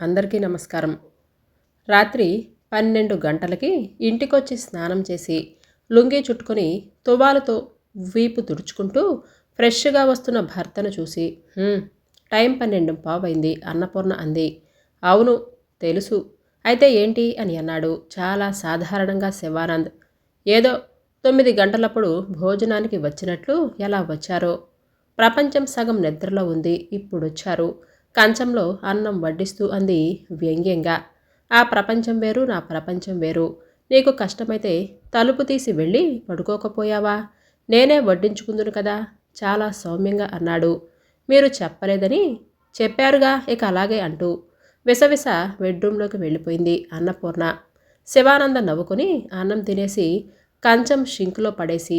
అందరికీ నమస్కారం. రాత్రి పన్నెండు గంటలకి ఇంటికొచ్చి స్నానం చేసి లుంగీ చుట్టుకొని తువాలతో వీపు తుడుచుకుంటూ ఫ్రెష్గా వస్తున్న భర్తను చూసి టైం పన్నెండు పావైంది అన్నపూర్ణ అంది. అవును తెలుసు. అయితే ఏంటి? అని అన్నాడు చాలా సాధారణంగా శివానంద్. ఏదో తొమ్మిది గంటలప్పుడు భోజనానికి వచ్చినట్లు ఎలా వచ్చారో? ప్రపంచం సగం నిద్రలో ఉంది ఇప్పుడొచ్చారు. కంచంలో అన్నం వడ్డిస్తూ అంది వ్యంగ్యంగా. ఆ ప్రపంచం వేరు నా ప్రపంచం వేరు. నీకు కష్టమైతే తలుపు తీసి వెళ్ళి పడుకోకపోయావా? నేనే వడ్డించుకుందును కదా? చాలా సౌమ్యంగా అన్నాడు. మీరు చెప్పలేదని చెప్పారుగా ఇక అలాగే అంటూ విసవిస బెడ్రూమ్లోకి వెళ్ళిపోయింది అన్నపూర్ణ. శివానంద నవ్వుకొని అన్నం తినేసి కంచం షింక్లో పడేసి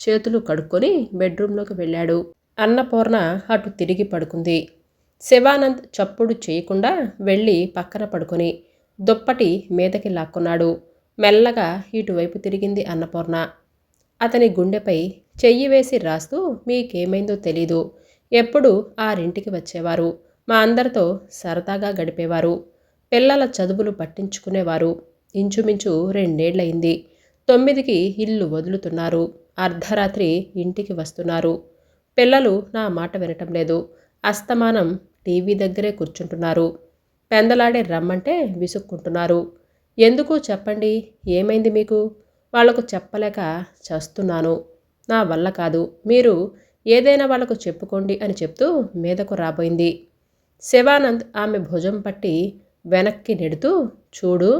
చేతులు కడుక్కొని బెడ్రూమ్లోకి వెళ్ళాడు. అన్నపూర్ణ అటు తిరిగి పడుకుంది. శివానంద్ చప్పుడు చేయకుండా వెళ్ళి పక్కన పడుకొని దుప్పటి మీదకి లాక్కున్నాడు. మెల్లగా ఇటువైపు తిరిగింది అన్నపూర్ణ. అతని గుండెపై చెయ్యి వేసి రాస్తూ మీకేమైందో తెలీదు. ఎప్పుడు ఆరింటికి వచ్చేవారు. మా అందరితో సరదాగా గడిపేవారు. పిల్లల చదువులు పట్టించుకునేవారు. ఇంచుమించు రెండేళ్ళయింది. తొమ్మిదికి ఇల్లు వదులుతున్నారు. అర్ధరాత్రి ఇంటికి వస్తున్నారు. పిల్లలు నా మాట వినటం లేదు. అస్తమానం టీవీ దగ్గరే కూర్చుంటున్నారు. పెందలాడే రమ్మంటే విసుక్కుంటున్నారు. ఎందుకు చెప్పండి? ఏమైంది మీకు? వాళ్ళకు చెప్పలేక చస్తున్నాను. నా వల్ల కాదు. మీరు ఏదైనా వాళ్ళకు చెప్పుకోండి అని చెప్తూ మీదకు రాబోయింది. శివానంద్ ఆమె భుజం పట్టి వెనక్కి నెడుతూ చూడు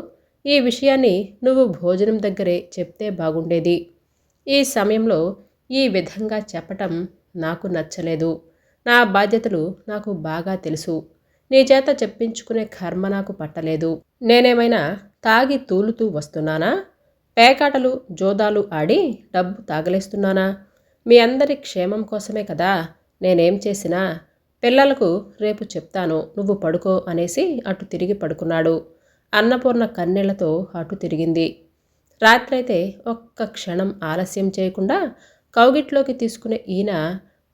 ఈ విషయాన్ని నువ్వు భోజనం దగ్గరే చెప్తే బాగుండేది. ఈ సమయంలో ఈ విధంగా చెప్పటం నాకు నచ్చలేదు. నా బాధ్యతలు నాకు బాగా తెలుసు. నీ చేత చెప్పించుకునే కర్మ నాకు పట్టలేదు. నేనేమైనా తాగి తూలుతూ వస్తున్నానా? పేకాటలు జోదాలు ఆడి డబ్బు తాగలేస్తున్నానా? మీ అందరి క్షేమం కోసమే కదా నేనేం చేసినా? పిల్లలకు రేపు చెప్తాను నువ్వు పడుకో అనేసి అటు తిరిగి పడుకున్నాడు. అన్నపూర్ణ కన్నీళ్ళతో అటు తిరిగింది. రాత్రైతే ఒక్క క్షణం ఆలస్యం చేయకుండా కౌగిట్లోకి తీసుకునే ఈయన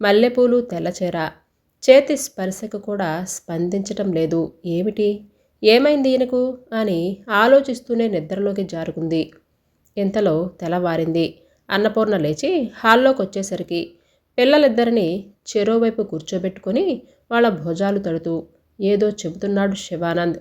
మల్లెపూలు తెల్లచీర చేతి స్పర్శకు కూడా స్పందించటం లేదు. ఏమిటి? ఏమైంది ఈయనకు? అని ఆలోచిస్తూనే నిద్రలోకి జారుకుంది. ఇంతలో తెల్లవారింది. అన్నపూర్ణ లేచి హాల్లోకి వచ్చేసరికి పిల్లలిద్దరిని చెరోవైపు కూర్చోబెట్టుకొని వాళ్ళ భుజాలు తడుతూ ఏదో చెబుతున్నాడు శివానంద్.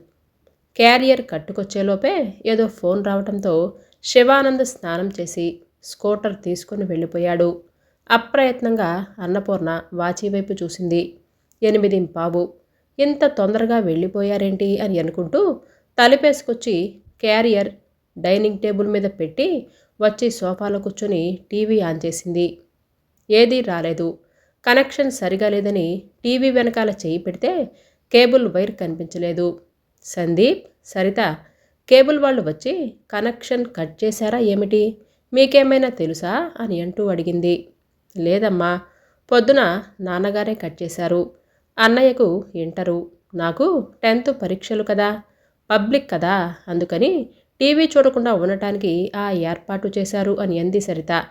క్యారియర్ కట్టుకొచ్చేలోపే ఏదో ఫోన్ రావటంతో శివానంద్ స్నానం చేసి స్కూటర్ తీసుకుని వెళ్ళిపోయాడు. అప్రయత్నంగా అన్నపూర్ణ వాచి వైపు చూసింది. ఎనిమిది పావు ఇంత తొందరగా వెళ్ళిపోయారేంటి అని అనుకుంటూ తలిపేసుకొచ్చి క్యారియర్ డైనింగ్ టేబుల్ మీద పెట్టి వచ్చి సోఫాలో కూర్చొని టీవీ ఆన్ చేసింది. ఏదీ రాలేదు. కనెక్షన్ సరిగా లేదని టీవీ వెనకాల చేయి పెడితే కేబుల్ వైర్ కనిపించలేదు. సందీప్ సరిత కేబుల్ వాళ్ళు వచ్చి కనెక్షన్ కట్ చేశారా ఏమిటి? మీకేమైనా తెలుసా? అని అంటూ అడిగింది. లేదమ్మా పొద్దున నాన్నగారే కట్ చేశారు. అన్నయ్యకు ఇంటరు. నాకు టెన్త్ పరీక్షలు కదా పబ్లిక్ కదా అందుకని టీవీ చూడకుండా ఉండటానికి ఆ ఏర్పాటు చేశారు అని అంది సరిత.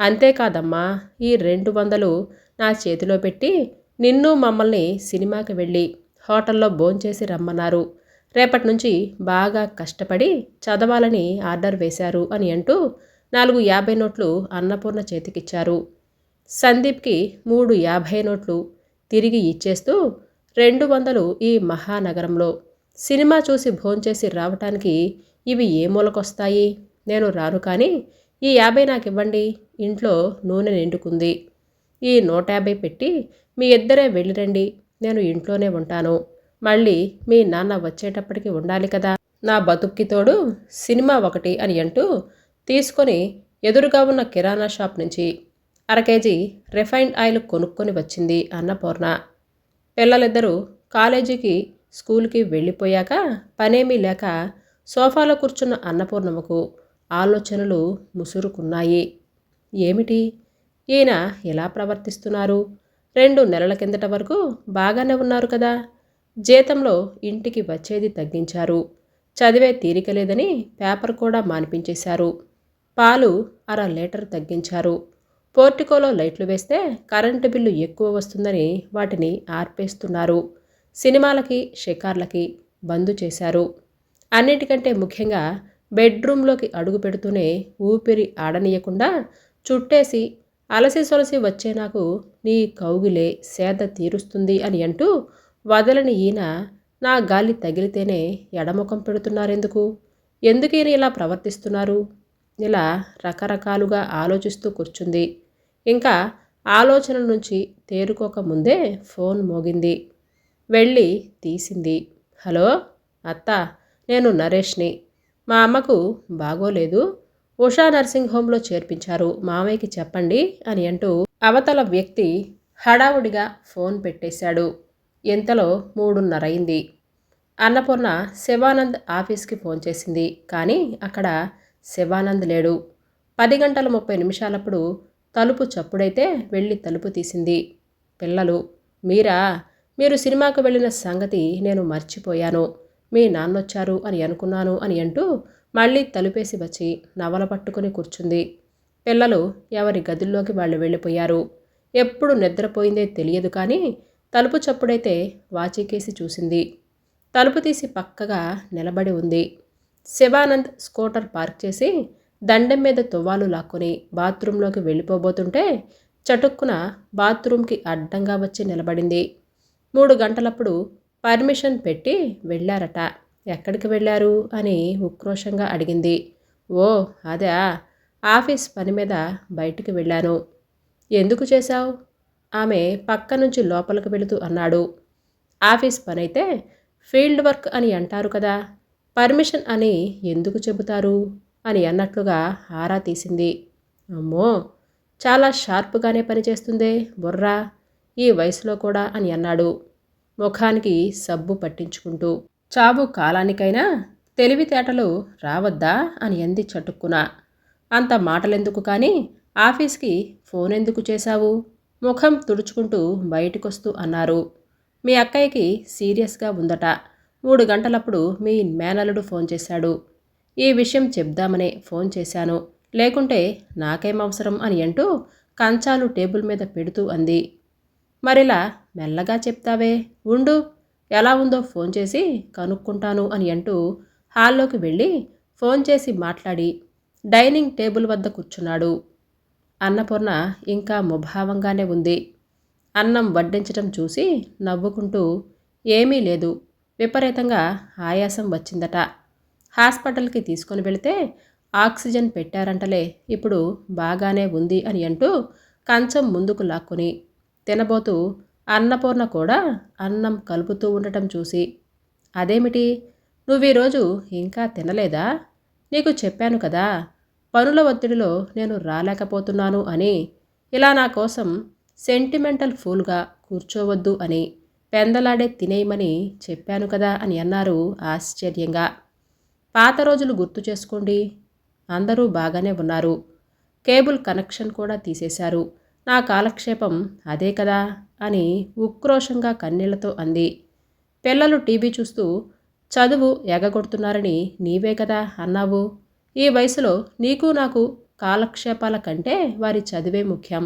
అంతేకాదమ్మా ఈ రెండు వందలు నా చేతిలో పెట్టి నిన్ను మమ్మల్ని సినిమాకి వెళ్ళి హోటల్లో భోంచేసి రమ్మన్నారు. రేపటి నుంచి బాగా కష్టపడి చదవాలని ఆర్డర్ వేశారు అని అంటూ నాలుగు యాభై నోట్లు అన్నపూర్ణ చేతికిచ్చారు. సందీప్కి మూడు యాభై నోట్లు తిరిగి ఇచ్చేస్తూ రెండు వందలు ఈ మహానగరంలో. సినిమా చూసి భోంచేసి రావటానికి ఇవి ఏ మూలకొస్తాయి? నేను రాను కానీ ఈ యాభై నాకు ఇవ్వండి ఇంట్లో నూనె నిండుకుంది. ఈ నూట యాభై పెట్టి మీ ఇద్దరే వెళ్ళిరండి నేను ఇంట్లోనే ఉంటాను. మళ్ళీ మీ నాన్న వచ్చేటప్పటికి ఉండాలి కదా. నా బతుక్కి తోడు సినిమా ఒకటి అని అంటూ తీసుకొని ఎదురుగా ఉన్న కిరాణా షాప్ నుంచి అర కేజీ రిఫైన్డ్ ఆయిల్ కొనుక్కొని వచ్చింది అన్నపూర్ణ. పిల్లలిద్దరూ కాలేజీకి స్కూల్కి వెళ్ళిపోయాక పనేమీ లేక సోఫాలో కూర్చున్న అన్నపూర్ణమ్మకు ఆలోచనలు ముసురుకున్నాయి. ఏమిటి? ఈయన ఎలా ప్రవర్తిస్తున్నారు? రెండు నెలల కిందట వరకు బాగానే ఉన్నారు కదా? జీతంలో ఇంటికి వచ్చేది తగ్గించారు. చదివే తీరిక లేదని పేపర్ కూడా మానిపించేశారు. పాలు అర లీటర్ తగ్గించారు. పోర్టికోలో లైట్లు వేస్తే కరెంటు బిల్లు ఎక్కువ వస్తుందని వాటిని ఆర్పేస్తున్నారు. సినిమాలకి షికార్లకి బంద్ చేశారు. అన్నిటికంటే ముఖ్యంగా బెడ్రూమ్లోకి అడుగు పెడుతూనే ఊపిరి ఆడనీయకుండా చుట్టేసి అలసి సొలసి వచ్చే నాకు నీ కౌగిలే సేద తీరుస్తుంది అని అంటూ వదలని ఈయన నా గాలి తగిలితేనే ఎడముఖం పెడుతున్నారెందుకు? ఎందుకు ఈయన ఇలా ప్రవర్తిస్తున్నారు? ఇలా రకరకాలుగా ఆలోచిస్తూ కూర్చుంది. ఇంకా ఆలోచనల నుంచి తేరుకోక ముందే ఫోన్ మోగింది. వెళ్ళి తీసింది. హలో అత్త నేను నరేష్ని. మా అమ్మకు బాగోలేదు. ఉషా నర్సింగ్ హోమ్లో చేర్పించారు. మామయ్యకి చెప్పండి అని అంటూ అవతల వ్యక్తి హడావుడిగా ఫోన్ పెట్టేశాడు. ఇంతలో మూడున్నరైంది అన్నపూర్ణ శివానంద్ ఆఫీస్కి ఫోన్ చేసింది. కానీ అక్కడ శివానంద్ లేడు. పది గంటల ముప్పై నిమిషాలప్పుడు తలుపు చప్పుడైతే వెళ్ళి తలుపు తీసింది. పిల్లలు మీరా? మీరు సినిమాకు వెళ్ళిన సంగతి నేను మర్చిపోయాను. మీ నాన్నొచ్చారు అని అనుకున్నాను అని అంటూ మళ్ళీ తలుపేసి వచ్చి నవల పట్టుకుని కూర్చుంది. పిల్లలు ఎవరి గదుల్లోకి వాళ్ళు వెళ్ళిపోయారు. ఎప్పుడు నిద్రపోయిందే తెలియదు కానీ తలుపు చప్పుడైతే వాచికేసి చూసింది. తలుపు తీసి పక్కగా నిలబడి ఉంది. శివానంద్ స్కూటర్ పార్క్ చేసి దండెం మీద తువ్వాలు లాక్కొని బాత్రూంలోకి వెళ్ళిపోబోతుంటే చటుక్కున బాత్రూంకి అడ్డంగా వచ్చి నిలబడింది. మూడు గంటలప్పుడు పర్మిషన్ పెట్టి వెళ్ళారట. ఎక్కడికి వెళ్ళారు? అని ఉక్రోషంగా అడిగింది. ఓ అదా. ఆఫీస్ పని మీద బయటికి వెళ్ళాను. ఎందుకు చేశావు? ఆమె పక్క నుంచి లోపలికి వెళుతూ అన్నాడు. ఆఫీస్ పని అయితే ఫీల్డ్ వర్క్ అని అంటారు కదా. పర్మిషన్ అని ఎందుకు చెబుతారు? అని అన్నట్లుగా ఆరా తీసింది. అమ్మో! చాలా షార్ప్గానే పనిచేస్తుందే బుర్రా! ఈ వయసులో కూడా అని అన్నాడు. ముఖానికి సబ్బు పట్టించుకుంటూ. చావు కాలానికైనా తెలివితేటలు రావద్దా? అని అంది చటుక్కున. అంత మాటలెందుకు కానీ? ఆఫీస్కి ఫోన్ ఎందుకు చేశావు? ముఖం తుడుచుకుంటూ బయటకొస్తూ అన్నారు. మీ అక్కయ్యకి సీరియస్గా ఉందట. మూడు గంటలప్పుడు మీ మేనలుడు ఫోన్ చేశాడు. ఈ విషయం చెప్దామనే ఫోన్ చేశాను. లేకుంటే నాకేం అవసరం అని అంటూ కంచాలు టేబుల్ మీద పెడుతూ అంది. మరిలా మెల్లగా చెప్తావే? ఉండు. ఎలా ఉందో ఫోన్ చేసి కనుక్కుంటాను అని అంటూ హాల్లోకి వెళ్ళి ఫోన్ చేసి మాట్లాడి డైనింగ్ టేబుల్ వద్ద కూర్చున్నాడు. అన్నపూర్ణ ఇంకా ముభావంగానే ఉంది. అన్నం వడ్డించటం చూసి నవ్వుకుంటూ ఏమీ లేదు. విపరీతంగా ఆయాసం వచ్చిందట. హాస్పిటల్కి తీసుకొని వెళితే ఆక్సిజన్ పెట్టారంటలే ఇప్పుడు బాగానే ఉంది అని అంటూ కంచం ముందుకు లాక్కుని తినబోతూ అన్నపూర్ణ కూడా అన్నం కలుపుతూ ఉండటం చూసి అదేమిటి? నువ్వు ఈరోజు ఇంకా తినలేదా? నీకు చెప్పాను కదా పనుల ఒత్తిడిలో నేను రాలేకపోతున్నాను అని ఇలా నా కోసం సెంటిమెంటల్ ఫూల్గా కూర్చోవద్దు అని పెందలాడే తినేయమని చెప్పాను కదా అని అన్నారు ఆశ్చర్యంగా. పాత రోజులు గుర్తు చేసుకోండి. అందరూ బాగానే ఉన్నారు. కేబుల్ కనెక్షన్ కూడా తీసేశారు. నా కాలక్షేపం అదే కదా అని ఉక్రోషంగా కన్నీళ్ళతో అంది. పిల్లలు టీవీ చూస్తూ చదువు ఎగగొడుతున్నారని నీవే కదా అన్నావు. ఈ వయసులో నీకు నాకు కాలక్షేపాల కంటే వారి చదివే ముఖ్యం.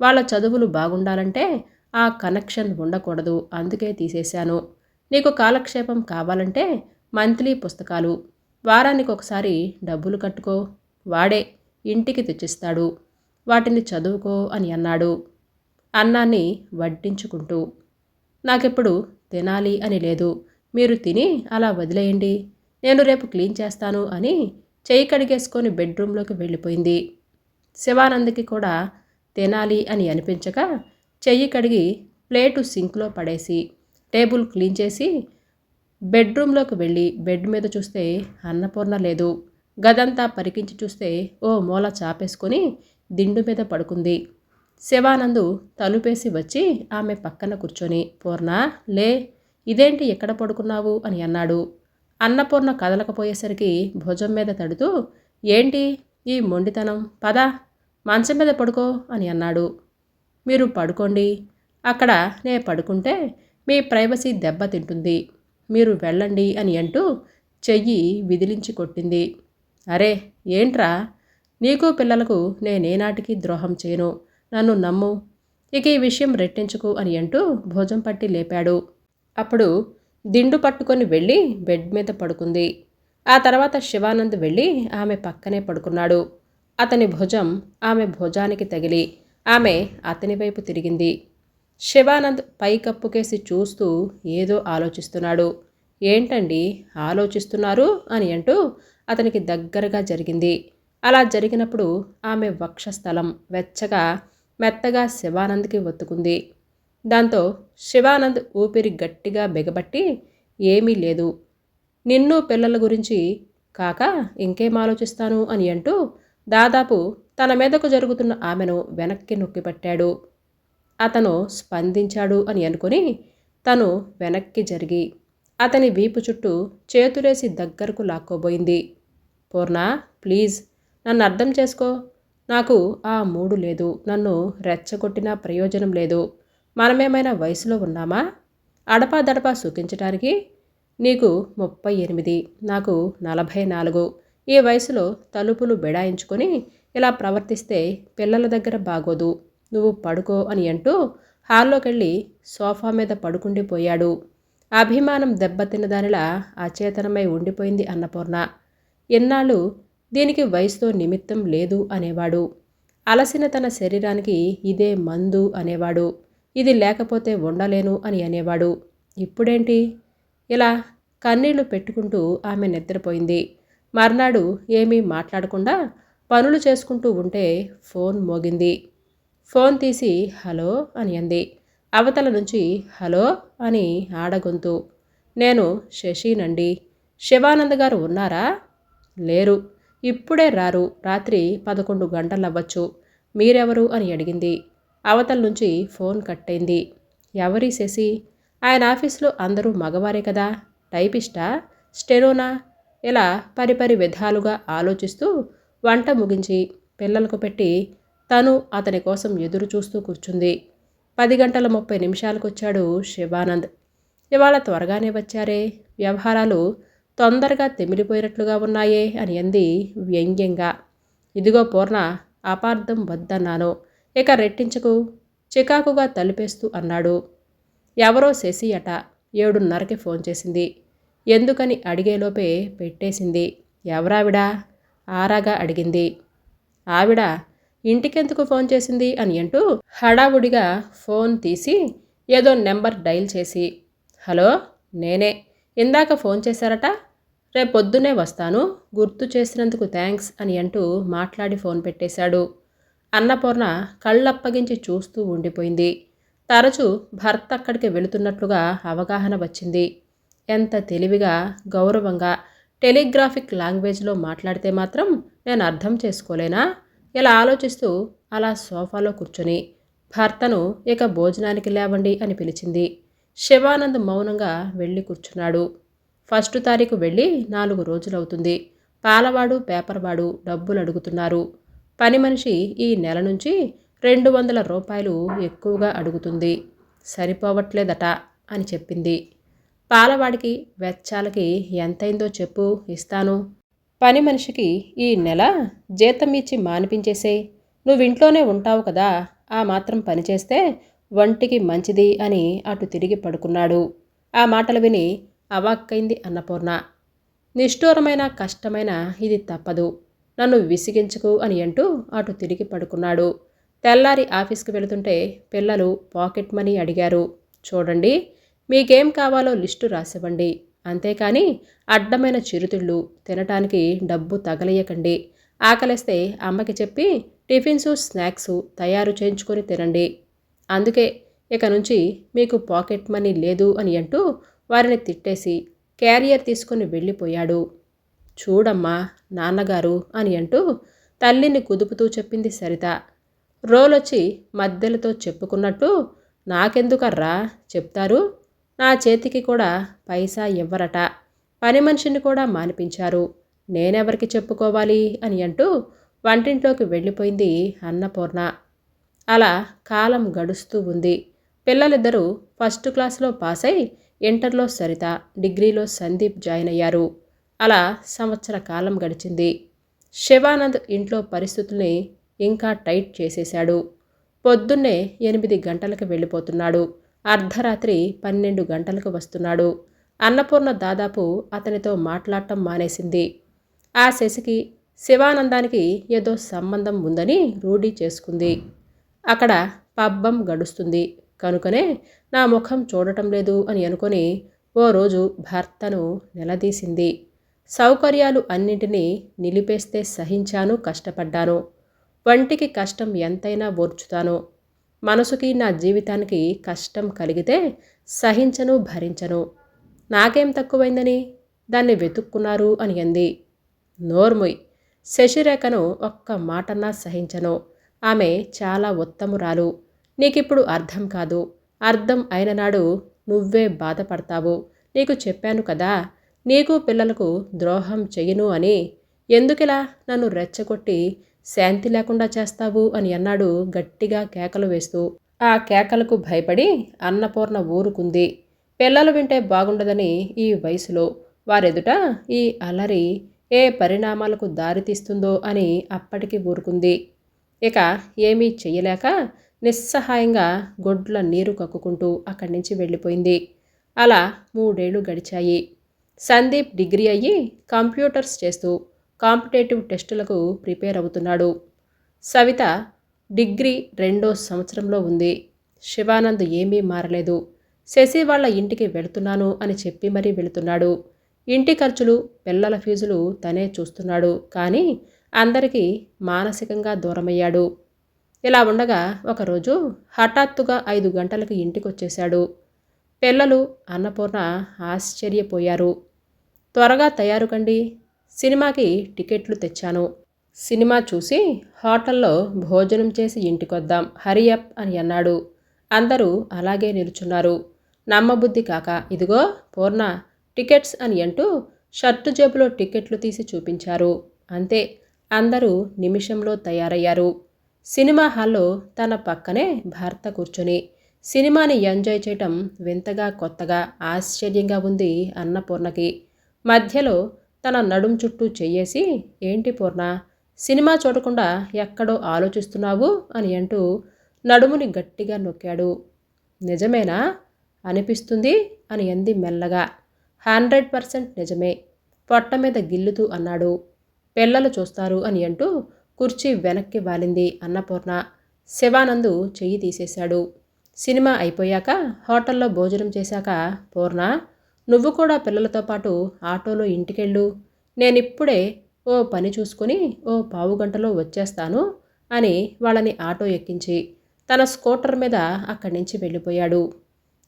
వాళ్ళ చదువులు బాగుండాలంటే ఆ కనెక్షన్ ఉండకూడదు అందుకే తీసేశాను. నీకు కాలక్షేపం కావాలంటే మంత్లీ పుస్తకాలు. వారానికి ఒకసారి డబ్బులు కట్టుకో వాడే ఇంటికి తెచ్చిస్తాడు. వాటిని చదువుకో అని అన్నాడు. అన్నాన్ని వడ్డించుకుంటూ నాకెప్పుడు తినాలి అని లేదు. మీరు తిని అలా వదిలేయండి. నేను రేపు క్లీన్ చేస్తాను అని చేయి కడిగేసుకొని బెడ్రూమ్లోకి వెళ్ళిపోయింది. శివానందకి కూడా తినాలి అని అనిపించక చెయ్యి కడిగి ప్లేటు సింక్లో పడేసి టేబుల్ క్లీన్ చేసి బెడ్రూమ్లోకి వెళ్ళి బెడ్ మీద చూస్తే అన్నపూర్ణ లేదు. గదంతా పరికించి చూస్తే ఓ మూల చాపేసుకొని దిండు మీద పడుకుంది. శివానందు తలుపేసి వచ్చి ఆమె పక్కన కూర్చొని పూర్ణ లే ఇదేంటి ఎక్కడ పడుకున్నావు? అని అన్నాడు. అన్నపూర్ణ కదలకపోయేసరికి భుజం మీద తడుతూ ఏంటి ఈ మొండితనం? పద మంచం మీద పడుకో అని అన్నాడు. మీరు పడుకోండి. అక్కడ నే పడుకుంటే మీ ప్రైవసీ దెబ్బతింటుంది మీరు వెళ్ళండి అని అంటూ చెయ్యి విదిలించి కొట్టింది. అరే ఏంట్రా? నీకు పిల్లలకు నేనేనాటికి ద్రోహం చేయను. నన్ను నమ్ము. ఇక ఈ విషయం రెట్టించుకు అని అంటూ భోజం పట్టి లేపాడు. అప్పుడు దిండు పట్టుకొని వెళ్ళి బెడ్ మీద పడుకుంది. ఆ తర్వాత శివానంద్ వెళ్ళి ఆమె పక్కనే పడుకున్నాడు. అతని భుజం ఆమె భుజానికి తగిలి ఆమె అతని వైపు తిరిగింది. శివానంద్ పైకప్పుకేసి చూస్తూ ఏదో ఆలోచిస్తున్నాడు. ఏంటండి ఆలోచిస్తున్నారు అని అంటూ అతనికి దగ్గరగా జరిగింది. అలా జరిగినప్పుడు ఆమె వక్షస్థలం వెచ్చగా మెత్తగా శివానంద్కి ఒత్తుకుంది. దాంతో శివానంద్ ఊపిరి గట్టిగా బిగబట్టి ఏమీ లేదు. నిన్ను పిల్లల గురించి కాక ఇంకేం ఆలోచిస్తాను అని అంటూ దాదాపు తన మీదకు జరుగుతున్న ఆమెను వెనక్కి నొక్కిపట్టాడు అతను స్పందించాడు అని అనుకుని తను వెనక్కి జరిగి అతని వీపు చుట్టూ చేతులేసి దగ్గరకు లాక్కోబోయింది. పూర్ణ ప్లీజ్ నన్ను అర్థం చేసుకో. నాకు ఆ మూడు లేదు. నన్ను రెచ్చగొట్టిన ప్రయోజనం లేదు. మనమేమైనా వయసులో ఉన్నామా? అడపా దడపా సుఖించటానికి నీకు ముప్పై ఎనిమిది నాకు నలభై నాలుగు. ఈ వయసులో తలుపులు బెడాయించుకొని ఇలా ప్రవర్తిస్తే పిల్లల దగ్గర బాగోదు. నువ్వు పడుకో అని అంటూ హాల్లోకెళ్ళి సోఫా మీద పడుకుండిపోయాడు అభిమానం దెబ్బతిన్న దానిలా అచేతనమై ఉండిపోయింది అన్నపూర్ణ. ఎన్నాళ్ళు దీనికి వయసుతో నిమిత్తం లేదు అనేవాడు. అలసిన తన శరీరానికి ఇదే మందు అనేవాడు. ఇది లేకపోతే ఉండలేను అని అనేవాడు. ఇప్పుడేంటి? ఇలా కన్నీళ్ళు పెట్టుకుంటూ ఆమె నిద్రపోయింది. మర్నాడు ఏమీ మాట్లాడకుండా పనులు చేసుకుంటూ ఉంటే ఫోన్ మోగింది. ఫోన్ తీసి హలో అని అంది. అవతల నుంచి హలో అని ఆడగొంతు నేను శశీనండి. శివానంద్ గారు ఉన్నారా? లేరు. ఇప్పుడే రారు. రాత్రి పదకొండు గంటలవ్వచ్చు. మీరెవరు అని అడిగింది. అవతల నుంచి ఫోన్ కట్టయింది ఎవరి శశి? ఆయన ఆఫీస్లో అందరూ మగవారే కదా. టైపిస్టా? స్టెనోనా? ఇలా పరిపరి విధాలుగా ఆలోచిస్తూ వంట ముగించి పిల్లలకు పెట్టి తను అతని కోసం ఎదురు చూస్తూ కూర్చుంది. పది గంటల ముప్పై నిమిషాలకు వచ్చాడు శివానంద్. ఇవాళ త్వరగానే వచ్చారే. వ్యవహారాలు తొందరగా తెమిలిపోయినట్లుగా ఉన్నాయే అని అంది వ్యంగ్యంగా. ఇదిగో పూర్ణ అపార్థం వద్దన్నాను. ఇక రెట్టించకు. చికాకుగా తలిపేస్తూ అన్నాడు. ఎవరో శశి అట ఏడున్నరకి ఫోన్ చేసింది. ఎందుకని అడిగేలోపే పెట్టేసింది. ఎవరావిడా? ఆరాగా అడిగింది. ఆవిడ ఇంటికెందుకు ఫోన్ చేసింది అని అంటూ హడావుడిగా ఫోన్ తీసి ఏదో నెంబర్ డైల్ చేసి హలో నేనే. ఇందాక ఫోన్ చేశారట. రేపొద్దునే వస్తాను. గుర్తు చేసినందుకు థ్యాంక్స్ అని అంటూ మాట్లాడి ఫోన్ పెట్టేశాడు. అన్నపూర్ణ కళ్ళప్పగించి చూస్తూ ఉండిపోయింది. తరచూ భర్త అక్కడికి వెళుతున్నట్లుగా అవగాహన వచ్చింది. ఎంత తెలివిగా గౌరవంగా టెలిగ్రాఫిక్ లాంగ్వేజ్లో మాట్లాడితే మాత్రం నేను అర్థం చేసుకోలేనా? ఇలా ఆలోచిస్తూ అలా సోఫాలో కూర్చొని భర్తను ఇక భోజనానికి లేవండి అని పిలిచింది. శివానంద్ మౌనంగా వెళ్ళి కూర్చున్నాడు. ఫస్ట్ తారీఖు వెళ్ళి నాలుగు రోజులవుతుంది. పాలవాడు పేపర్వాడు డబ్బులు అడుగుతున్నారు. పని మనిషి ఈ నెల నుంచి రెండు వందల రూపాయలు ఎక్కువగా అడుగుతుంది. సరిపోవట్లేదట అని చెప్పింది. పాలవాడికి వెచ్చాలకి ఎంతైందో చెప్పు ఇస్తాను. పని మనిషికి ఈ నెల జీతం ఇచ్చి మానిపించేసే నువ్వు ఇంట్లోనే ఉంటావు కదా ఆ మాత్రం పని చేస్తే మంచిది అని అటు తిరిగి పడుకున్నాడు. ఆ మాటలు విని అవాక్కైంది అన్నపూర్ణ. నిష్ఠూరమైన కష్టమైన ఇది తప్పదు. నన్ను విసిగించుకు అని అంటూ అటు తిరిగి పడుకున్నాడు. తెల్లారి ఆఫీస్కి వెళుతుంటే పిల్లలు పాకెట్ మనీ అడిగారు. చూడండి మీకేం కావాలో లిస్టు రాసివ్వండి. అంతేకాని అడ్డమైన చిరుతిళ్ళు తినటానికి డబ్బు తగలయ్యకండి. ఆకలిస్తే అమ్మకి చెప్పి టిఫిన్సు స్నాక్స్ తయారు చేయించుకొని తినండి. అందుకే ఇక నుంచి మీకు పాకెట్ మనీ లేదు అని అంటూ వారిని తిట్టేసి క్యారియర్ తీసుకుని వెళ్ళిపోయాడు. చూడమ్మా నాన్నగారు అని అంటూ తల్లిని కుదుపుతూ చెప్పింది సరిత. రోలొచ్చి మధ్యలతో చెప్పుకున్నట్టు నాకెందుకర్రా చెప్తారు? నా చేతికి కూడా పైసా ఇవ్వరట. పని మనిషిని కూడా మానిపించారు. నేనెవరికి చెప్పుకోవాలి అని అంటూ వంటింట్లోకి వెళ్ళిపోయింది అన్నపూర్ణ. అలా కాలం గడుస్తూ ఉంది. పిల్లలిద్దరూ ఫస్ట్ క్లాస్లో పాస్ అయి ఇంటర్లో సరిత డిగ్రీలో సందీప్ జాయిన్ అయ్యారు. అలా సంవత్సర కాలం గడిచింది. శివానంద్ ఇంట్లో పరిస్థితుల్ని ఇంకా టైట్ చేసేశాడు. పొద్దున్నే ఎనిమిది గంటలకు వెళ్ళిపోతున్నాడు. అర్ధరాత్రి పన్నెండు గంటలకు వస్తున్నాడు. అన్నపూర్ణ దాదాపు అతనితో మాట్లాడటం మానేసింది. ఆ శశికి శివానందానికి ఏదో సంబంధం ఉందని రూఢీ చేసుకుంది. అక్కడ పబ్బం గడుస్తుంది. కనుకనే నా ముఖం చూడటం లేదు అని అనుకొని ఓ రోజు భర్తను నిలదీసింది. సౌకర్యాలు అన్నింటినీ నిలిపేస్తే సహించాను కష్టపడ్డాను. వంటికి కష్టం ఎంతైనా ఓర్చుతాను. మనసుకి నా జీవితానికి కష్టం కలిగితే సహించను భరించను. నాకేం తక్కువైందని? దాన్ని వెతుక్కున్నారు అని అంది. నోర్ముయ్. శశిరేఖను ఒక్క మాటన్నా సహించను. ఆమె చాలా ఉత్తమురాలు. నీకిప్పుడు అర్థం కాదు. అర్థం అయిన నాడు నువ్వే బాధపడతావు. నీకు చెప్పాను కదా నీకు పిల్లలకు ద్రోహం చెయ్యను అని. ఎందుకిలా నన్ను రెచ్చగొట్టి శాంతి లేకుండా చేస్తావు అని అన్నాడు గట్టిగా కేకలు వేస్తూ. ఆ కేకలకు భయపడి అన్నపూర్ణ ఊరుకుంది. పిల్లలు వింటే బాగుండదని ఈ వయసులో. వారెదుట ఈ అలరి ఏ పరిణామాలకు దారితీస్తుందో అని అప్పటికి ఊరుకుంది. ఇక ఏమీ చెయ్యలేక నిస్సహాయంగా గొడ్ల నీరు కక్కుకుంటూ అక్కడి నుంచి వెళ్ళిపోయింది. అలా మూడేళ్ళు గడిచాయి. సందీప్ డిగ్రీ అయ్యి కంప్యూటర్స్ చేస్తూ కాంపిటేటివ్ టెస్టులకు ప్రిపేర్ అవుతున్నాడు. సవిత డిగ్రీ రెండో సంవత్సరంలో ఉంది. శివానంద్ ఏమీ మారలేదు. శశి వాళ్ళ ఇంటికి వెళుతున్నాను అని చెప్పి మరీ వెళుతున్నాడు. ఇంటి ఖర్చులు పిల్లల ఫీజులు తనే చూస్తున్నాడు. కానీ అందరికీ మానసికంగా దూరమయ్యాడు. ఇలా ఉండగా ఒకరోజు హఠాత్తుగా ఐదు గంటలకు ఇంటికొచ్చేశాడు. పిల్లలు అన్నపూర్ణ ఆశ్చర్యపోయారు. త్వరగా తయారు కండి సినిమాకి టికెట్లు తెచ్చాను. సినిమా చూసి హోటల్లో భోజనం చేసి ఇంటికొద్దాం హరియప్ అని అన్నాడు. అందరూ అలాగే నిలుచున్నారు. నమ్మబుద్ధి కాక ఇదిగో పూర్ణ టికెట్స్ అని అంటూ షర్టు జేబులో టికెట్లు తీసి చూపించారు. అంతే అందరూ నిమిషంలో తయారయ్యారు. సినిమా హాల్లో తన పక్కనే భర్త కూర్చొని సినిమాని ఎంజాయ్ చేయటం వింతగా కొత్తగా ఆశ్చర్యంగా ఉంది అన్నపూర్ణకి మధ్యలో తన నడుం చుట్టూ చెయ్యేసి ఏంటి పూర్ణ సినిమా చూడకుండా ఎక్కడో ఆలోచిస్తున్నావు? అని అంటూ నడుముని గట్టిగా నొక్కాడు. నిజమేనా? అనిపిస్తుంది? అని అంది మెల్లగా. హండ్రెడ్ పర్సెంట్ నిజమే. పొట్ట మీద గిల్లుతూ అన్నాడు. పిల్లలు చూస్తారు అని అంటూ కుర్చీ వెనక్కి వాలింది అన్నపూర్ణ శివానందు చెయ్యి తీసేశాడు. సినిమా అయిపోయాక హోటల్లో భోజనం చేశాక పూర్ణ నువ్వు కూడా పిల్లలతో పాటు ఆటోలో ఇంటికెళ్ళు. నేనిప్పుడే ఓ పని చూసుకొని ఓ పావు గంటలో వచ్చేస్తాను అని వాళ్ళని ఆటో ఎక్కించి తన స్కూటర్ మీద అక్కడి నుంచి వెళ్ళిపోయాడు.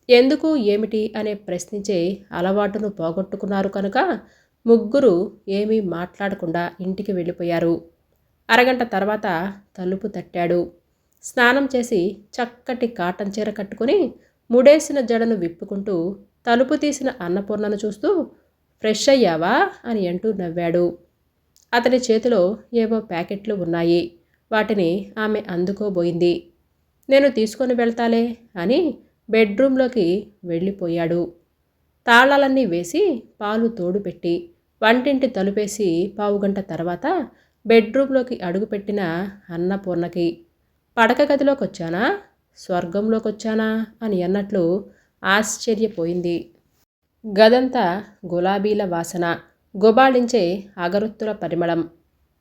ఎందుకు ఏమిటి అనే ప్రశ్నించే అలవాటును పోగొట్టుకున్నారు కనుక ముగ్గురు ఏమీ మాట్లాడకుండా ఇంటికి వెళ్ళిపోయారు. అరగంట తర్వాత తలుపు తట్టాడు. స్నానం చేసి చక్కటి కాటన్ చీర కట్టుకుని ముడేసిన జడను విప్పుకుంటూ తలుపు తీసిన అన్నపూర్ణను చూస్తూ ఫ్రెష్ అయ్యావా? అని అంటూ నవ్వాడు. అతని చేతిలో ఏవో ప్యాకెట్లు ఉన్నాయి. వాటిని ఆమె అందుకోబోయింది. నేను తీసుకొని వెళ్తాలే అని బెడ్రూమ్లోకి వెళ్ళిపోయాడు. తాళాలన్నీ వేసి పాలు తోడుపెట్టి వంటింటి తలుపేసి పావుగంట తర్వాత బెడ్రూమ్లోకి అడుగుపెట్టిన అన్నపూర్ణకి పడక గదిలోకి వచ్చానా స్వర్గంలోకి వచ్చానా అని అన్నట్లు ఆశ్చర్యపోయింది. గదంతా గులాబీల వాసన గుబాళించే అగరొత్తుల పరిమళం.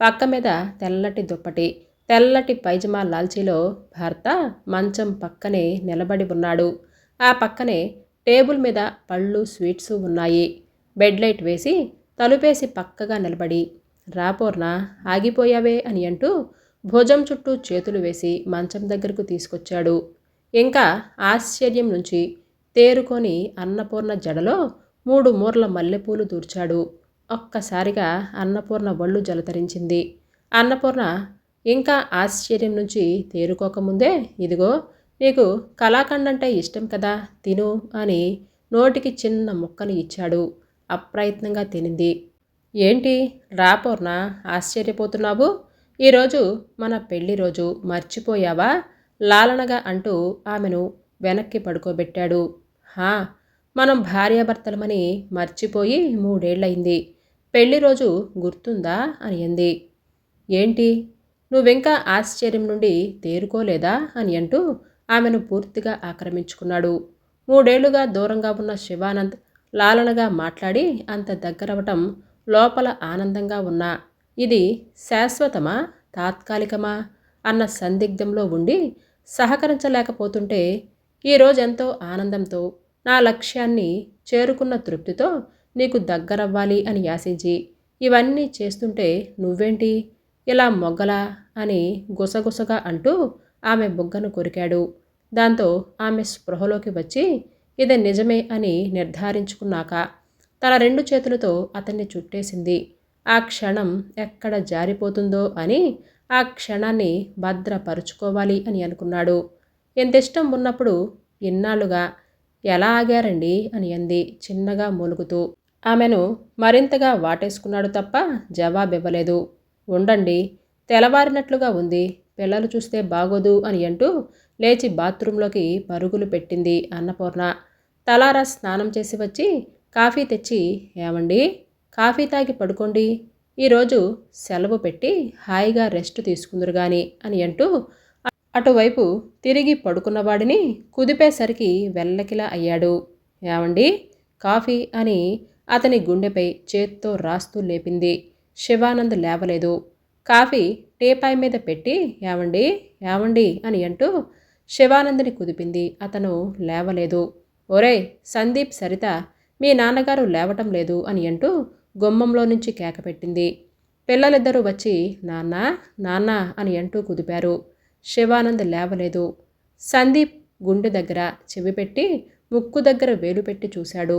పక్క మీద తెల్లటి దుప్పటి తెల్లటి పైజమా లాల్చీలో భర్త మంచం పక్కనే నిలబడి ఉన్నాడు. ఆ పక్కనే టేబుల్ మీద పళ్ళు స్వీట్స్ ఉన్నాయి. బెడ్ లైట్ వేసి తలుపేసి పక్కగా నిలబడి రాపోర్న ఆగిపోయావే అని అంటూ భుజం చుట్టూ చేతులు వేసి మంచం దగ్గరకు తీసుకొచ్చాడు. ఇంకా ఆశ్చర్యం నుంచి తేరుకొని అన్నపూర్ణ జడలో మూడు మూర్ల మల్లెపూలు దూర్చాడు. ఒక్కసారిగా అన్నపూర్ణ ఒళ్ళు జలతరించింది. అన్నపూర్ణ ఇంకా ఆశ్చర్యం నుంచి తేరుకోకముందే ఇదిగో నీకు కళాఖండ్ అంటే ఇష్టం కదా తిను అని నోటికి చిన్న ముక్కని ఇచ్చాడు. అప్రయత్నంగా తినింది. ఏంటి రాపూర్ణ ఆశ్చర్యపోతున్నావు? ఈరోజు మన పెళ్ళి రోజు మర్చిపోయావా? లాలనగా అంటూ ఆమెను వెనక్కి పడుకోబెట్టాడు. హా మనం భార్యాభర్తలమని మర్చిపోయి మూడేళ్ళయింది. పెళ్ళి రోజు గుర్తుందా? అని అంది. ఏంటి? నువ్వింకా ఆశ్చర్యం నుండి తేరుకోలేదా? అని అంటూ ఆమెను పూర్తిగా ఆక్రమించుకున్నాడు. మూడేళ్ళుగా దూరంగా ఉన్న శివానంద్ లాలనగా మాట్లాడి అంత దగ్గరవటం లోపల ఆనందంగా ఉన్నా. ఇది శాశ్వతమా? తాత్కాలికమా? అన్న సందిగ్ధంలో ఉండి సహకరించలేకపోతుంటే ఈరోజెంతో ఆనందంతో నా లక్ష్యాన్ని చేరుకున్న తృప్తితో నీకు దగ్గరవ్వాలి అని యాసించి ఇవన్నీ చేస్తుంటే నువ్వేంటి? ఇలా మొగ్గలా? అని గుసగుసగా అంటూ ఆమె బుగ్గను కొరికాడు. దాంతో ఆమె స్పృహలోకి వచ్చి ఇది నిజమే అని నిర్ధారించుకున్నాక తన రెండు చేతులతో అతన్ని చుట్టేసింది. ఆ క్షణం ఎక్కడ జారిపోతుందో అని ఆ క్షణాన్ని భద్రపరుచుకోవాలి అని అనుకున్నాడు. ఎంత ఇష్టం ఉన్నప్పుడు ఇన్నాళ్ళుగా ఎలా ఆగారండి? అని అంది చిన్నగా మూలుగుతూ. ఆమెను మరింతగా వాటేసుకున్నాడు తప్ప జవాబివ్వలేదు. ఉండండి తెల్లవారినట్లుగా ఉంది పిల్లలు చూస్తే బాగోదు అని అంటూ లేచి బాత్రూంలోకి పరుగులు పెట్టింది అన్నపూర్ణ. తలారా స్నానం చేసి వచ్చి కాఫీ తెచ్చి ఏమండి కాఫీ తాగి పడుకోండి. ఈరోజు సెలవు పెట్టి హాయిగా రెస్ట్ తీసుకుందరు కానీ అని అంటూ అటువైపు తిరిగి పడుకున్నవాడిని కుదిపేసరికి వెల్లకిలా అయ్యాడు. ఏమండి కాఫీ అని అతని గుండెపై చేత్తో రాస్తూ లేపింది. శివానంద్ లేవలేదు. కాఫీ టీపాయ్ మీద పెట్టి ఏమండి ఏమండి అని అంటూ శివానంద్ని కుదిపింది. అతను లేవలేదు. ఒరే సందీప్ సరిత మీ నాన్నగారు లేవటం లేదు అని అంటూ గుమ్మంలో నుంచి కేకపెట్టింది పిల్లలిద్దరూ వచ్చి నాన్న నాన్న అని అంటూ కుదిపారు. శివానంద్ లేవలేదు. సందీప్ గుండె దగ్గర చెవి పెట్టి ముక్కు దగ్గర వేలు పెట్టి చూశాడు.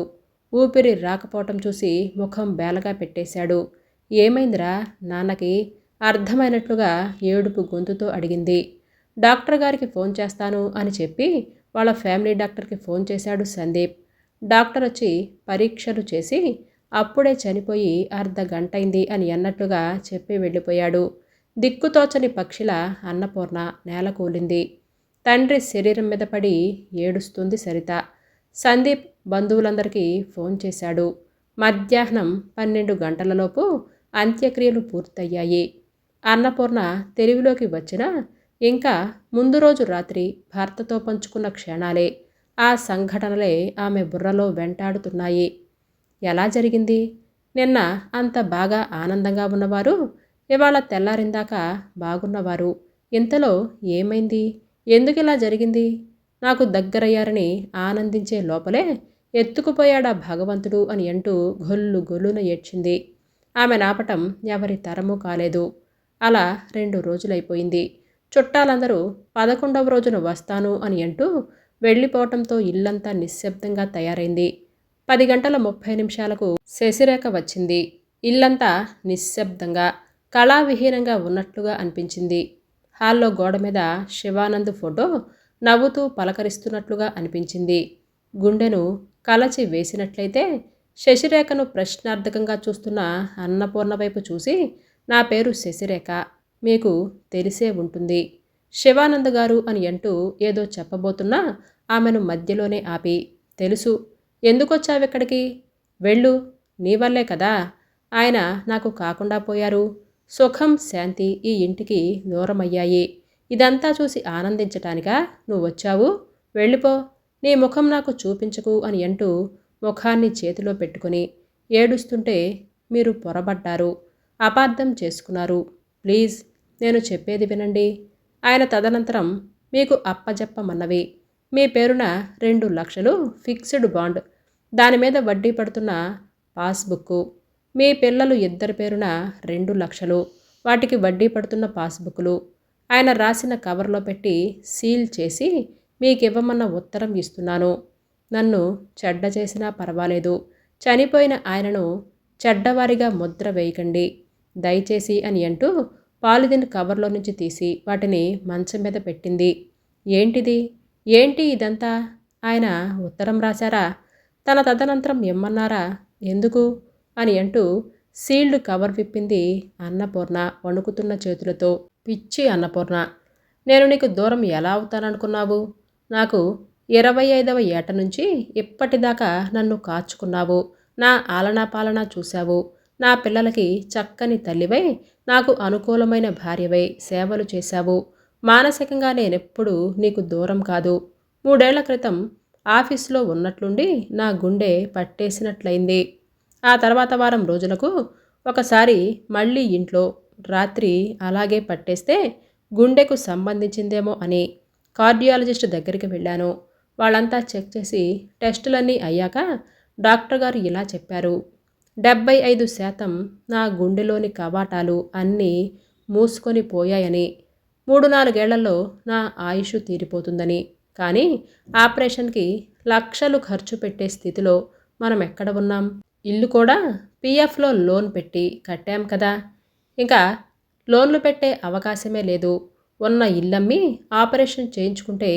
ఊపిరి రాకపోవటం చూసి ముఖం బేలగా పెట్టేశాడు. ఏమైందిరా నాన్నకి? అర్థమైనట్లుగా ఏడుపు గొంతుతో అడిగింది. డాక్టర్ గారికి ఫోన్ చేస్తాను అని చెప్పి వాళ్ళ ఫ్యామిలీ డాక్టర్కి ఫోన్ చేశాడు సందీప్. డాక్టర్ వచ్చి పరీక్షలు చేసి అప్పుడే చనిపోయి అర్ధ గంటైంది అని అన్నట్టుగా చెప్పి వెళ్ళిపోయాడు. దిక్కుతోచని పక్షిల అన్నపూర్ణ నేల కూలింది తండ్రి శరీరం మీద పడి ఏడుస్తుంది సరిత. సందీప్ బంధువులందరికీ ఫోన్ చేశాడు. మధ్యాహ్నం పన్నెండు గంటలలోపు అంత్యక్రియలు పూర్తయ్యాయి. అన్నపూర్ణ తెలివిలోకి వచ్చిన ఇంకా ముందు రోజు రాత్రి భర్తతో పంచుకున్న క్షణాలే ఆ సంఘటనలే ఆమె బుర్రలో వెంటాడుతున్నాయి. ఎలా జరిగింది? నిన్న అంత బాగా ఆనందంగా ఉన్నవారు ఇవాళ తెల్లారిందాక బాగున్నవారు. ఇంతలో ఏమైంది? ఎందుకు ఇలా జరిగింది? నాకు దగ్గరయ్యారని ఆనందించే లోపలే ఎత్తుకుపోయాడా భగవంతుడు అని అంటూ గొల్లు గొల్లున ఏడ్చింది. ఆమె నాపటం ఎవరి తరము కాలేదు. అలా రెండు రోజులైపోయింది. చుట్టాలందరూ పదకొండవ రోజున వస్తాను అని అంటూ వెళ్ళిపోవటంతో ఇల్లంతా నిశ్శబ్దంగా తయారైంది. పది గంటల ముప్పై నిమిషాలకు శశిరేఖ వచ్చింది. ఇల్లంతా నిశ్శబ్దంగా కళావిహీనంగా ఉన్నట్లుగా అనిపించింది. హాల్లో గోడ మీద శివానంద్ ఫోటో నవ్వుతూ పలకరిస్తున్నట్లుగా అనిపించింది. గుండెను కలచి వేసినట్లయితే శశిరేఖను ప్రశ్నార్థకంగా చూస్తున్న అన్నపూర్ణ వైపు చూసి నా పేరు శశిరేఖ. మీకు తెలిసే ఉంటుంది. శివానంద్ గారు అని అంటూ ఏదో చెప్పబోతున్నా ఆమెను మధ్యలోనే ఆపి తెలుసు. ఎందుకొచ్చావిక్కడికి వెళ్ళు. నీ వల్లే కదా. ఆయన నాకు కాకుండా పోయారు. సుఖం శాంతి ఈ ఇంటికి దూరమయ్యాయి. ఇదంతా చూసి ఆనందించటానికా? నువ్వు వచ్చావు? వెళ్ళిపో. నీ ముఖం నాకు చూపించకు అని అంటూ ముఖాన్ని చేతిలో పెట్టుకుని ఏడుస్తుంటే మీరు పొరబడ్డారు. అపార్థం చేసుకున్నారు. ప్లీజ్ నేను చెప్పేది వినండి. ఆయన తదనంతరం మీకు అప్పజెప్పమన్నవి. మీ పేరున రెండు లక్షలు ఫిక్స్డ్ బాండ్. దాని మీద వడ్డీ పడుతున్న పాస్బుక్కు. మీ పిల్లలు ఇద్దరి పేరున రెండు లక్షలు వాటికి వడ్డీ పడుతున్న పాస్బుక్లు. ఆయన రాసిన కవర్లో పెట్టి సీల్ చేసి మీకు ఇవ్వమన్న ఉత్తరం ఇస్తున్నాను. నన్ను చెడ్డ చేసినా పర్వాలేదు. చనిపోయిన ఆయనను చెడ్డవారిగా ముద్ర వేయకండి. దయచేసి అని అంటూ పాలిథిన్ కవర్లో నుంచి తీసి వాటిని మంచం మీద పెట్టింది. ఏంటిది? ఏంటి ఇదంతా? ఆయన ఉత్తరం రాశారా? తన తదనంతరం ఇమ్మన్నారా? ఎందుకు? అని అంటూ సీల్డ్ కవర్ విప్పింది అన్నపూర్ణ వణుకుతున్న చేతులతో. పిచ్చి అన్నపూర్ణ నేను నీకు దూరం ఎలా అవుతాననుకున్నావు? నాకు ఇరవై ఐదవ ఏట నుంచి ఇప్పటిదాకా నన్ను కాచుకున్నావు. నా ఆలనా పాలనా చూశావు. నా పిల్లలకి చక్కని తల్లివై నాకు అనుకూలమైన భార్యవై సేవలు చేశావు. మానసికంగా నేనెప్పుడు నీకు దూరం కాదు. మూడేళ్ళ క్రితం ఆఫీసులో ఉన్నట్లుండి నా గుండె పట్టేసినట్లయింది. ఆ తర్వాత వారం రోజులకు ఒకసారి మళ్ళీ ఇంట్లో రాత్రి అలాగే పట్టేస్తే గుండెకు సంబంధించిందేమో అని కార్డియాలజిస్ట్ దగ్గరికి వెళ్ళాను. వాళ్ళంతా చెక్ చేసి టెస్టులన్నీ అయ్యాక డాక్టర్ గారు ఇలా చెప్పారు. డెబ్బై ఐదు శాతం నా గుండెలోని కవాటాలు అన్నీ మూసుకొని పోయాయని మూడు నాలుగేళ్ళలో నా ఆయుష్ తీరిపోతుందని. కానీ ఆపరేషన్కి లక్షలు ఖర్చు పెట్టే స్థితిలో మనం ఎక్కడ ఉన్నాం? ఇల్లు కూడా పీఎఫ్లో లోన్ పెట్టి కట్టాం కదా. ఇంకా లోన్లు పెట్టే అవకాశమే లేదు. ఉన్న ఇల్లమ్మి ఆపరేషన్ చేయించుకుంటే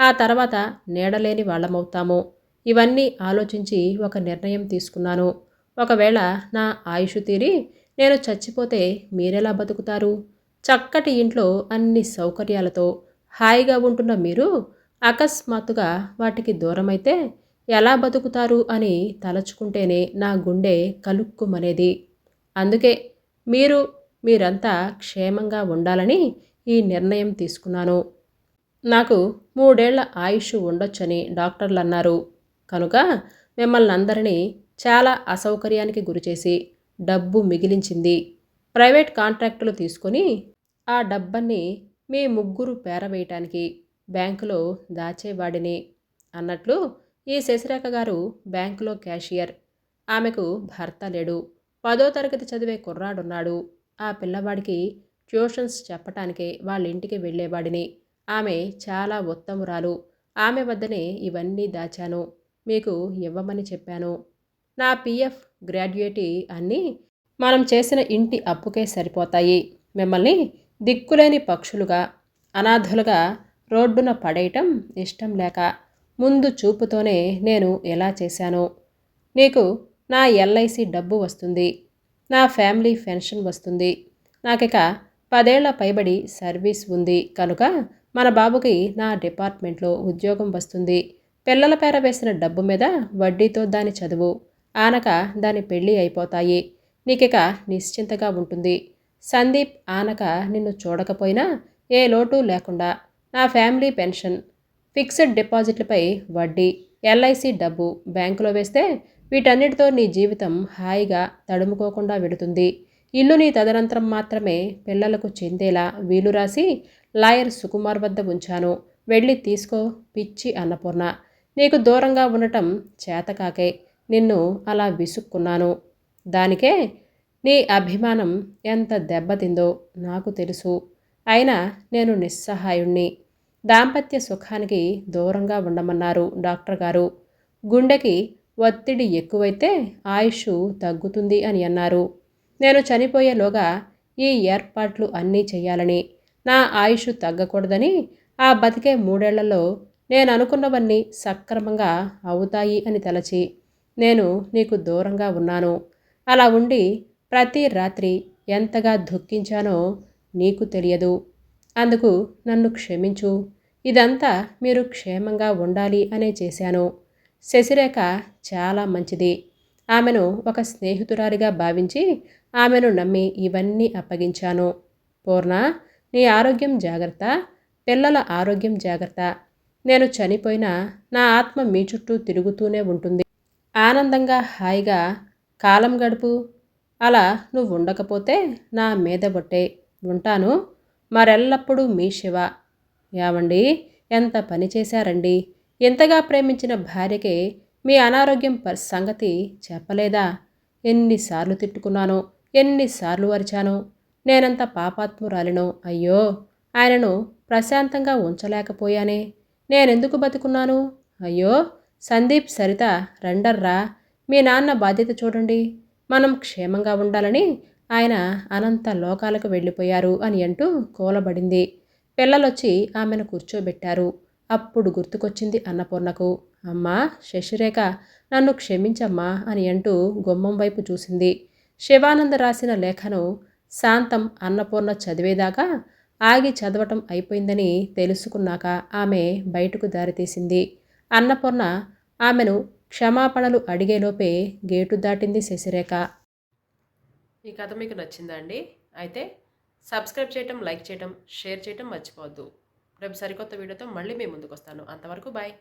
ఆ తర్వాత నీడలేని వాళ్ళమవుతాము. ఇవన్నీ ఆలోచించి ఒక నిర్ణయం తీసుకున్నాను. ఒకవేళ నా ఆయుష్ తీరి నేను చచ్చిపోతే మీరెలా బతుకుతారు? చక్కటి ఇంట్లో అన్ని సౌకర్యాలతో హాయిగా ఉంటున్న మీరు అకస్మాత్తుగా వాటికి దూరమైతే ఎలా బతుకుతారు అని తలచుకుంటేనే నా గుండె కలుక్కుమనేది. అందుకే మీరు మీరంతా క్షేమంగా ఉండాలని ఈ నిర్ణయం తీసుకున్నాను. నాకు మూడేళ్ళ ఆయుష్ ఉండొచ్చని డాక్టర్లు అన్నారు కనుక మిమ్మల్ని అందరినీ చాలా అసౌకర్యానికి గురిచేసి డబ్బు మిగిలించింది. ప్రైవేట్ కాంట్రాక్టులు తీసుకొని ఆ డబ్బన్ని మీ ముగ్గురు పేరవేయటానికి బ్యాంకులో దాచేవాడిని అన్నట్లు ఈ శశిరేఖ గారు బ్యాంకులో క్యాషియర్. ఆమెకు భర్త లేడు. పదో తరగతి చదివే కుర్రాడున్నాడు. ఆ పిల్లవాడికి ట్యూషన్స్ చెప్పటానికే వాళ్ళ ఇంటికి వెళ్ళేవాడిని. ఆమె చాలా ఉత్తమురాలు. ఆమె వద్దనే ఇవన్నీ దాచాను. మీకు ఇవ్వమని చెప్పాను. నా పిఎఫ్ గ్రాడ్యుయేటీ అన్నీ మనం చేసిన ఇంటి అప్పుకే సరిపోతాయి. మిమ్మల్ని దిక్కులేని పక్షులుగా అనాథులుగా రోడ్డున పడేయటం ఇష్టం లేక ముందు చూపుతోనే నేను ఎలా చేశాను. నీకు నా ఎల్ఐసి డబ్బు వస్తుంది. నా ఫ్యామిలీ పెన్షన్ వస్తుంది. నాకిక పదేళ్ళ పైబడి సర్వీస్ ఉంది. కనుక మన బాబుకి నా డిపార్ట్మెంట్లో ఉద్యోగం వస్తుంది. పిల్లల పేర వేసిన డబ్బు మీద వడ్డీతో దాని చదువు. ఆనక దాని పెళ్ళి అయిపోతాయి. నీకిక నిశ్చింతగా ఉంటుంది. సందీప్ ఆనక నిన్ను చూడకపోయినా ఏ లోటు లేకుండా నా ఫ్యామిలీ పెన్షన్ ఫిక్స్డ్ డిపాజిట్లపై వడ్డీ ఎల్ఐసి డబ్బు బ్యాంకులో వేస్తే వీటన్నిటితో నీ జీవితం హాయిగా తడుముకోకుండా వెడుతుంది. ఇల్లు నీ తదనంతరం మాత్రమే పిల్లలకు చెందేలా వీలు రాసి లాయర్ సుకుమార్ వద్ద ఉంచాను. వెళ్ళి తీసుకో పిచ్చి అన్నపూర్ణ. నీకు దూరంగా ఉండటం చేతకాకే నిన్ను అలా విసుక్కున్నాను. దానికే నీ అభిమానం ఎంత దెబ్బతిందో నాకు తెలుసు. అయినా నేను నిస్సహాయుణ్ణి. దాంపత్య సుఖానికి దూరంగా ఉండమన్నారు డాక్టర్ గారు. గుండెకి ఒత్తిడి ఎక్కువైతే ఆయుష్ తగ్గుతుంది అని అన్నారు. నేను చనిపోయేలోగా ఈ ఏర్పాట్లు అన్నీ చేయాలని నా ఆయుష్ తగ్గకూడదని ఆ బతికే మూడేళ్ళలో నేను అనుకున్నవన్నీ సక్రమంగా అవుతాయి అని తలచి నేను నీకు దూరంగా ఉన్నాను. అలా ఉండి ప్రతి రాత్రి ఎంతగా దుఃఖించానో నీకు తెలియదు. అందుకు నన్ను క్షమించు. ఇదంతా మీరు క్షేమంగా ఉండాలి అనే చేశాను. శశిరేఖ చాలా మంచిది. ఆమెను ఒక స్నేహితురాలిగా భావించి ఆమెను నమ్మి ఇవన్నీ అప్పగించాను. పూర్ణ నీ ఆరోగ్యం జాగ్రత్త పిల్లల ఆరోగ్యం జాగ్రత్త. నేను చనిపోయినా నా ఆత్మ మీ చుట్టూ తిరుగుతూనే ఉంటుంది. ఆనందంగా హాయిగా కాలం గడుపు అలా నువ్వు ఉండకపోతే నా మీద బొట్టే ఉంటాను. మరెల్లప్పుడూ మీ శివ. యావండి ఎంత పని చేశారండి? ఎంతగా ప్రేమించిన భార్యకే మీ అనారోగ్యం పర్ సంగతి చెప్పలేదా? ఎన్నిసార్లు తిట్టుకున్నానో ఎన్నిసార్లు అరిచానో. నేనంత పాపాత్మురాలినో అయ్యో! ఆయనను ప్రశాంతంగా ఉంచలేకపోయానే. నేనెందుకు బతుకున్నాను? అయ్యో! సందీప్ సరిత రెండర్రా మీ నాన్న బాధ్యత చూడండి. మనం క్షేమంగా ఉండాలని ఆయన అనంత లోకాలకు వెళ్ళిపోయారు అని అంటూ కూలబడింది. పిల్లలొచ్చి ఆమెను కూర్చోబెట్టారు. అప్పుడు గుర్తుకొచ్చింది అన్నపూర్ణకు అమ్మా శశిరేఖ నన్ను క్షమించమ్మా అని అంటూ గుమ్మం వైపు చూసింది. శివానంద రాసిన లేఖను శాంతం అన్నపూర్ణ చదివేదాకా ఆగి చదవటం అయిపోయిందని తెలుసుకున్నాక ఆమె బయటకు దారితీసింది అన్నపూర్ణ ఆమెను క్షమాపణలు అడిగేలోపే గేటు దాటింది శశిరేఖ. ఈ కథ మీకు నచ్చిందా అండి? అయితే సబ్స్క్రైబ్ చేయటం లైక్ చేయటం షేర్ చేయటం మర్చిపోవద్దు. రేపు సరికొత్త వీడియోతో మళ్ళీ మేము ముందుకు వస్తాను అంతవరకు బాయ్.